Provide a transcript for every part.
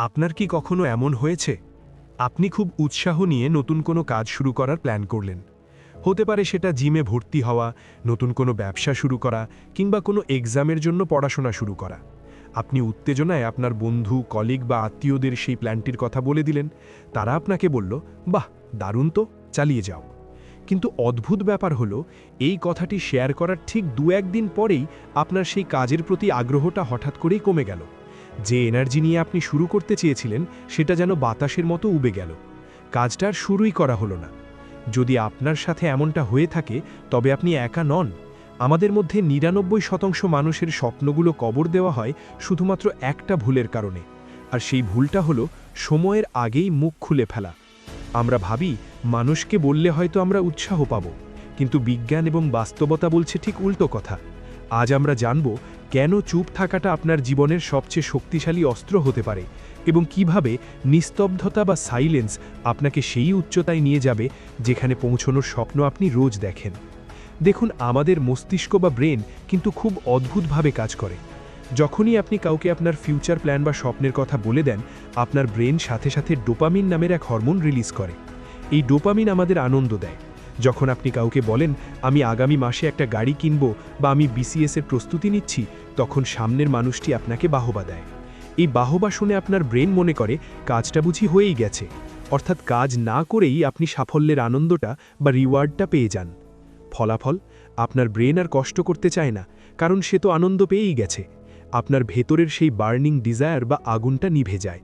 আপনার কি কখনো এমন হয়েছে? আপনি খুব উৎসাহ নিয়ে নতুন কোনো কাজ শুরু করার প্ল্যান করলেন। হতে পারে সেটা জিমে ভর্তি হওয়া, নতুন কোনো ব্যবসা শুরু করা, কিংবা কোনো এক্সামের জন্য পড়াশোনা শুরু করা। আপনি উত্তেজনায় আপনার বন্ধু, কলিগ বা আত্মীয়দের সেই প্ল্যানটির কথা বলে দিলেন। তারা আপনাকে বলল, বাহ, দারুণ তো, চালিয়ে যাও। কিন্তু অদ্ভুত ব্যাপার হলো, এই কথাটি শেয়ার করার ঠিক দু একদিন পরেই আপনার সেই কাজের প্রতি আগ্রহটা হঠাৎ করেই কমে গেল। যে এনার্জি নিয়ে আপনি শুরু করতে চেয়েছিলেন, সেটা যেন বাতাসের মতো উবে গেল। কাজটা আর শুরুই করা হলো না। যদি আপনার সাথে এমনটা হয়ে থাকে, তবে আপনি একা নন। আমাদের মধ্যে নিরানব্বই শতাংশ মানুষের স্বপ্নগুলো কবর দেওয়া হয় শুধুমাত্র একটা ভুলের কারণে। আর সেই ভুলটা হলো সময়ের আগেই মুখ খুলে ফেলা। আমরা ভাবি, মানুষকে বললে হয়তো আমরা উৎসাহ পাব। কিন্তু বিজ্ঞান এবং বাস্তবতা বলছে ঠিক উল্টো কথা। আজ আমরা জানব কেন চুপ থাকাটা আপনার জীবনের সবচেয়ে শক্তিশালী অস্ত্র হতে পারে এবং কীভাবে নিস্তব্ধতা বা সাইলেন্স আপনাকে সেই উচ্চতায় নিয়ে যাবে যেখানে পৌঁছনোর স্বপ্ন আপনি রোজ দেখেন? দেখুন, আমাদের মস্তিষ্ক বা ব্রেন কিন্তু খুব অদ্ভুতভাবে কাজ করে। যখনই আপনি কাউকে আপনার ফিউচার প্ল্যান বা স্বপ্নের কথা বলে দেন, আপনার ব্রেন সাথে সাথে ডোপামিন নামের এক হরমোন রিলিজ করে। এই ডোপামিন আমাদের আনন্দ দেয়। যখন আপনি কাউকে বলেন, আমি আগামী মাসে একটা গাড়ি কিনব বা আমি বিসিএস এর প্রস্তুতি নিচ্ছি, তখন সামনের মানুষটি আপনাকে বাহবা দেয়। এই বাহবা শুনে আপনার ব্রেন মনে করে, কাজটা বুঝি হয়েই গেছে। অর্থাৎ কাজ না করেই আপনি সাফল্যের আনন্দটা বা রিওয়ার্ডটা পেয়ে যান। ফলাফল? আপনার ব্রেন আর কষ্ট করতে চায় না, কারণ সে তো আনন্দ পেয়েই গেছে। আপনার ভেতরের সেই বার্নিং ডিজায়ার বা আগুনটা নিভে যায়।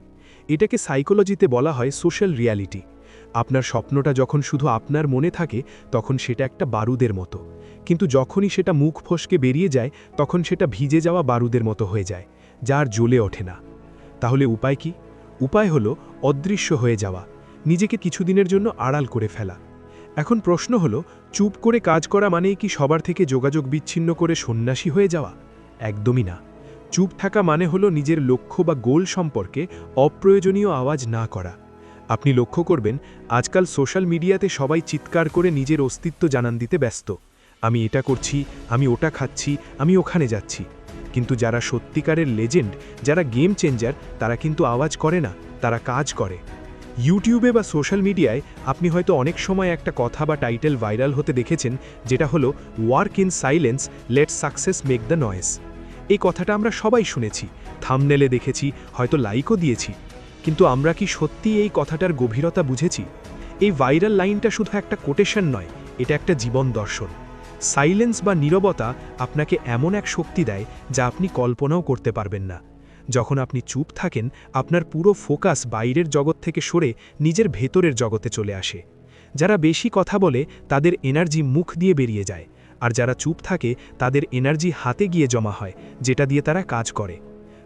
এটাকে সাইকোলজিতে বলা হয় সোশ্যাল রিয়ালিটি। আপনার স্বপ্নটা যখন শুধু আপনার মনে থাকে, তখন সেটা একটা বারুদের মতো। কিন্তু যখনই সেটা মুখ ফসকে বেরিয়ে যায়, তখন সেটা ভিজে যাওয়া বারুদের মতো হয়ে যায়, যার জ্বলে ওঠে না। তাহলে উপায় কি? উপায় হলো অদৃশ্য হয়ে যাওয়া, নিজেকে কিছুদিনের জন্য আড়াল করে ফেলা। এখন প্রশ্ন হলো, চুপ করে কাজ করা মানেই কি সবার থেকে যোগাযোগ বিচ্ছিন্ন করে সন্ন্যাসী হয়ে যাওয়া? একদমই না। চুপ থাকা মানে হলো নিজের লক্ষ্য বা গোল সম্পর্কে অপ্রয়োজনীয় আওয়াজ না করা। আপনি লক্ষ্য করবেন, আজকাল সোশ্যাল মিডিয়াতে সবাই চিৎকার করে নিজের অস্তিত্ব জানান দিতে ব্যস্ত। আমি এটা করছি, আমি ওটা খাচ্ছি, আমি ওখানে যাচ্ছি। কিন্তু যারা সত্যিকারের লেজেন্ড, যারা গেম চেঞ্জার, তারা কিন্তু আওয়াজ করে না, তারা কাজ করে। ইউটিউবে বা সোশ্যাল মিডিয়ায় আপনি হয়তো অনেক সময় একটা কথা বা টাইটেল ভাইরাল হতে দেখেছেন, যেটা হলো work in silence let success make the noise এই কথাটা আমরা সবাই শুনেছি থামনেলে দেখেছি, হয়তো লাইকও দিয়েছি। কিন্তু আমরা কি সত্যি এই কথাটার গভীরতা বুঝেছি? এই ভাইরাল লাইনটা শুধু একটা কোটেশন নয়, এটা একটা জীবন দর্শন। সাইলেন্স বা নীরবতা আপনাকে এমন এক শক্তি দেয় যা আপনি কল্পনাও করতে পারবেন না। যখন আপনি চুপ থাকেন, আপনার পুরো ফোকাস বাইরের জগৎ থেকে সরে নিজের ভেতরের জগতে চলে আসে। যারা বেশি কথা বলে, তাদের এনার্জি মুখ দিয়ে বেরিয়ে যায়। আর যারা চুপ থাকে, তাদের এনার্জি হাতে গিয়ে জমা হয়, যেটা দিয়ে তারা কাজ করে।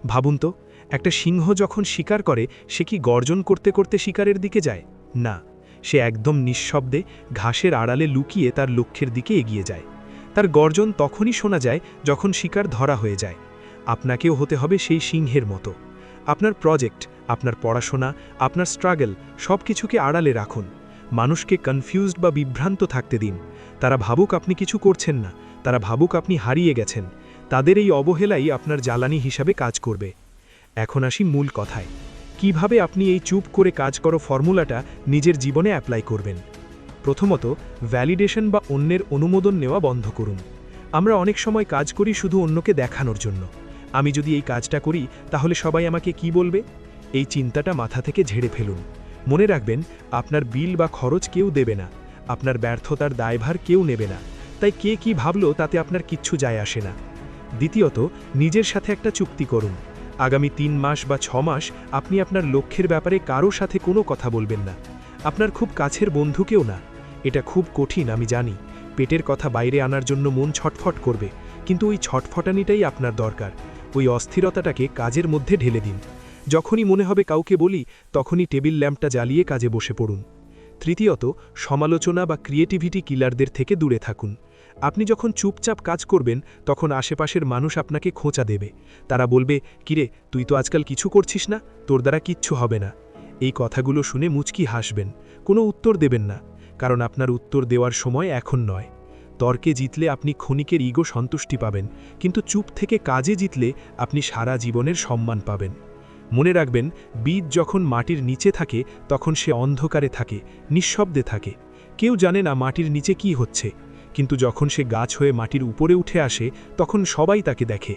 ভাবুন তো একটা সিংহ যখন শিকার করে, সে কি গর্জন করতে করতে শিকারের দিকে যায়? না, সে একদম নিঃশব্দে ঘাসের আড়ালে লুকিয়ে তার লক্ষ্যের দিকে এগিয়ে যায়। তার গর্জন তখনই শোনা যায় যখন শিকার ধরা হয়ে যায়। আপনাকেও হতে হবে সেই সিংহের মতো। আপনার প্রজেক্ট, আপনার পড়াশোনা, আপনার স্ট্রাগল সব কিছুকে আড়ালে রাখুন। মানুষকে কনফিউজড বা বিভ্রান্ত থাকতে দিন। তারা ভাবুক আপনি কিছু করছেন না, তারা ভাবুক আপনি হারিয়ে গেছেন। তাদের এই অবহেলাই আপনার জ্বালানি হিসাবে কাজ করবে। এখন আসি মূল কথায়। কীভাবে আপনি এই চুপ করে কাজ করো ফর্মুলাটা নিজের জীবনে অ্যাপ্লাই করবেন? প্রথমত ভ্যালিডেশন বা অন্যের অনুমোদন নেওয়া বন্ধ করুন। আমরা অনেক সময় কাজ করি শুধু অন্যকে দেখানোর জন্য। আমি যদি এই কাজটা করি, তাহলে সবাই আমাকে কি বলবে? এই চিন্তাটা মাথা থেকে ঝেড়ে ফেলুন। মনে রাখবেন, আপনার বিল বা খরচ কেউ দেবে না। আপনার ব্যর্থতার দায়ভার কেউ নেবে না। তাই কে কি ভাবলো তাতে আপনার কিচ্ছু যায় আসে না। দ্বিতীয়ত, নিজের সাথে একটা চুক্তি করুন। আগামী তিন মাস বা ছ মাস আপনি আপনার লক্ষ্যের ব্যাপারে কারও সাথে কোনো কথা বলবেন না। আপনার খুব কাছের বন্ধুকেও না। এটা খুব কঠিন, আমি জানি। পেটের কথা বাইরে আনার জন্য মন ছটফট করবে, কিন্তু ওই ছটফটানিটাই আপনার দরকার। ওই অস্থিরতাটাকে কাজের মধ্যে ঢেলে দিন। যখনই মনে হবে কাউকে বলি, তখনই টেবিল ল্যাম্পটা জ্বালিয়ে কাজে বসে পড়ুন। তৃতীয়ত, সমালোচনা বা ক্রিয়েটিভিটি কিলারদের থেকে দূরে থাকুন। আপনি যখন চুপচাপ কাজ করবেন, তখন আশেপাশের মানুষ আপনাকে খোঁচা দেবে। তারা বলবে, কিরে, তুই তো আজকাল কিছু করছিস না, তোর দ্বারা কিচ্ছু হবে না। এই কথাগুলো শুনে মুচকি হাসবেন। কোনো উত্তর দেবেন না, কারণ আপনার উত্তর দেওয়ার সময় এখন নয়। তর্কে জিতলে আপনি ক্ষণিকের ইগো সন্তুষ্টি পাবেন, কিন্তু চুপ থেকে কাজে জিতলে আপনি সারা জীবনের সম্মান পাবেন। মনে রাখবেন, বীজ যখন মাটির নিচে থাকে, তখন সে অন্ধকারে থাকে, নিঃশব্দে থাকে। কেউ জানে না মাটির নিচে কি হচ্ছে। কিন্তু যখন সে গাছ হয়ে মাটির উপরে উঠে আসে, তখন সবাই তাকে দেখে।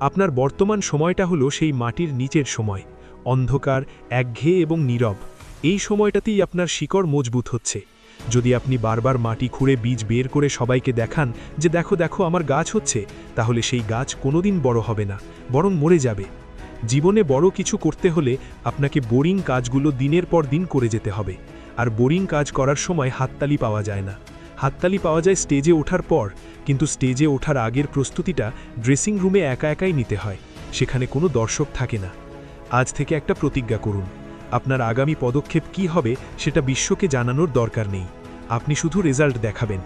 আপনার বর্তমান সময়টা হলো সেই মাটির নিচের সময়। অন্ধকার, একঘেয়ে এবং নীরব। এই সময়টাতেই আপনার শিকড় মজবুত হচ্ছে। যদি আপনি বারবার মাটি খুঁড়ে বীজ বের করে সবাইকে দেখান যে, দেখো দেখো, আমার গাছ হচ্ছে, তাহলে সেই গাছ কোনোদিন বড় হবে না, বরং মরে যাবে। জীবনে বড় কিছু করতে হলে আপনাকে বোরিং কাজগুলো দিনের পর দিন করে যেতে হবে। আর বোরিং কাজ করার সময় হাততালি পাওয়া যায় না। হাততালি পাওয়া যায় স্টেজে ওঠার পর, কিন্তু স্টেজে ওঠার আগের প্রস্তুতিটা ড্রেসিং রুমে একা একাই নিতে হয়, সেখানে কোনো দর্শক থাকে না। আজ থেকে একটা প্রতিজ্ঞা করুন, আপনার আগামী পদক্ষেপ কি হবে সেটা বিশ্বকে জানানোর দরকার নেই। আপনি শুধু রেজাল্ট দেখাবেন।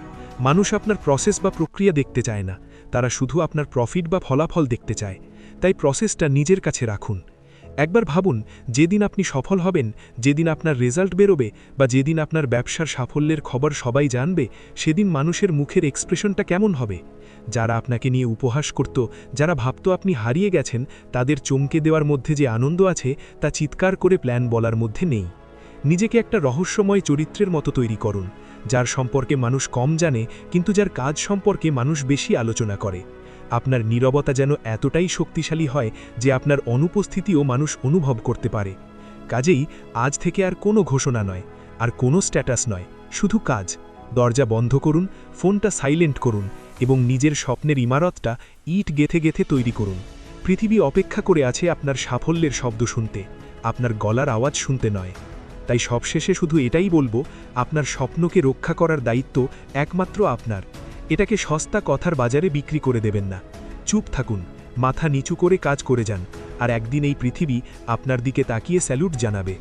মানুষ আপনার প্রসেস বা প্রক্রিয়া দেখতে চায় না, তারা শুধু আপনার প্রফিট বা ফলাফল দেখতে চায়। তাই প্রসেসটা নিজের কাছে রাখুন। একবার ভাবুন, যেদিন আপনি সফল হবেন, যেদিন আপনার রেজাল্ট বেরোবে বা যেদিন আপনার ব্যবসার সাফল্যের খবর সবাই জানবে, সেদিন মানুষের মুখের এক্সপ্রেশনটা কেমন হবে? যারা আপনাকে নিয়ে উপহাস করত, যারা ভাবত আপনি হারিয়ে গেছেন, তাদের চমকে দেওয়ার মধ্যে যে আনন্দ আছে, তা চিৎকার করে প্ল্যান বলার মধ্যে নেই। নিজেকে একটা রহস্যময় চরিত্রের মতো তৈরি করুন, যার সম্পর্কে মানুষ কম জানে, কিন্তু যার কাজ সম্পর্কে মানুষ বেশি আলোচনা করে। আপনার নীরবতা যেন এতটাই শক্তিশালী হয় যে আপনার অনুপস্থিতিও মানুষ অনুভব করতে পারে। কাজেই আজ থেকে আর কোনো ঘোষণা নয়, আর কোনো স্ট্যাটাস নয়, শুধু কাজ। দরজা বন্ধ করুন, ফোনটা সাইলেন্ট করুন এবং নিজের স্বপ্নের ইমারতটা ইট গেথে গেথে তৈরি করুন। পৃথিবী অপেক্ষা করে আছে আপনার সাফল্যের শব্দ শুনতে, আপনার গলার আওয়াজ শুনতে নয়। তাই সবশেষে শুধু এটাই বলব, আপনার স্বপ্নকে রক্ষা করার দায়িত্ব একমাত্র আপনার। এটাকে সস্তা কথার বাজারে বিক্রি করে দেবেন না। চুপ থাকুন, মাথা নিচু করে কাজ করে যান, আর একদিন এই পৃথিবী আপনার দিকে তাকিয়ে স্যালুট জানাবে।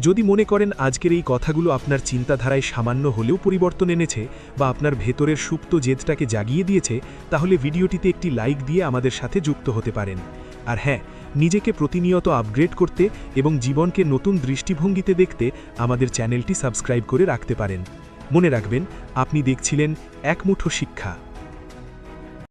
যদি মনে করেন আজকের এই কথাগুলো আপনার চিন্তাধারায় সামান্য হলেও পরিবর্তন এনেছে বা আপনার ভেতরের সুপ্ত জেদটাকে জাগিয়ে দিয়েছে, তাহলে ভিডিওটিতে একটি লাইক দিয়ে আমাদের সাথে যুক্ত হতে পারেন। আর হ্যাঁ নিজেকে প্রতিনিয়ত আপগ্রেড করতে এবং জীবনকে নতুন দৃষ্টিভঙ্গিতে দেখতে আমাদের চ্যানেলটি সাবস্ক্রাইব করে রাখতে পারেন। মনে রাখবেন আপনি দেখছিলেন একমুঠো শিক্ষা।